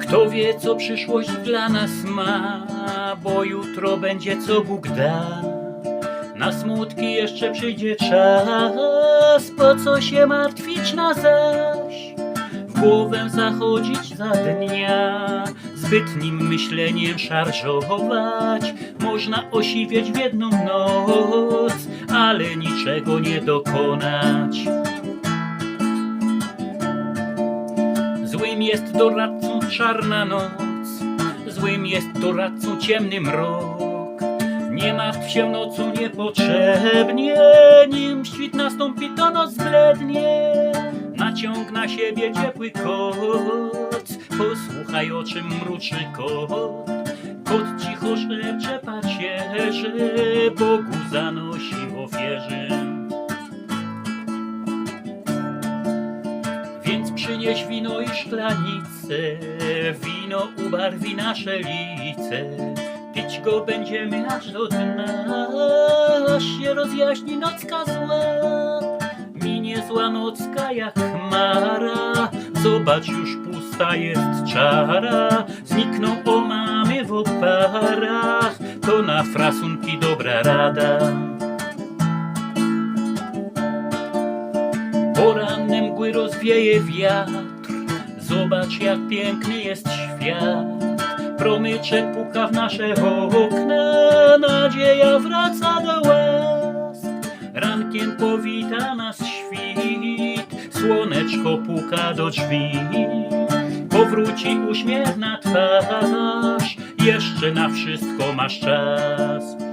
Kto wie, co przyszłość dla nas ma, bo jutro będzie co Bóg da. Na smutki jeszcze przyjdzie czas, po co się martwić na zaś? Głowę zachodzić za dnia, zbytnim myśleniem szarżować. Można osiwieć w jedną noc, ale niczego nie dokonać. Złym jest doradcą czarna noc, złym jest doradcą ciemny mrok. Nie martw się nocą niepotrzebnie, nim świt nastąpi, to noc zblednie. Naciąg na siebie ciepły koc, posłuchaj o czym mruczy kot. Kot cicho szepcze pacierze, Bogu zanosi w ofierze. Więc przynieś wino i szklanicę, wino ubarwi nasze lice. Pić go będziemy aż do dna, aż się rozjaśni nocka zła. Minie zła nocka jak chmara, zobacz już pusta jest czara. Znikną omamy w oparach, to na frasunki dobra rada. Poranne mgły rozwieje wiatr. Zobacz jak piękny jest świat. Promyczek puka w nasze okna. Nadzieja wraca do łask Rankiem powita nas świt. Słoneczko puka do drzwi. Powróci uśmiech na twarz. Jeszcze na wszystko masz czas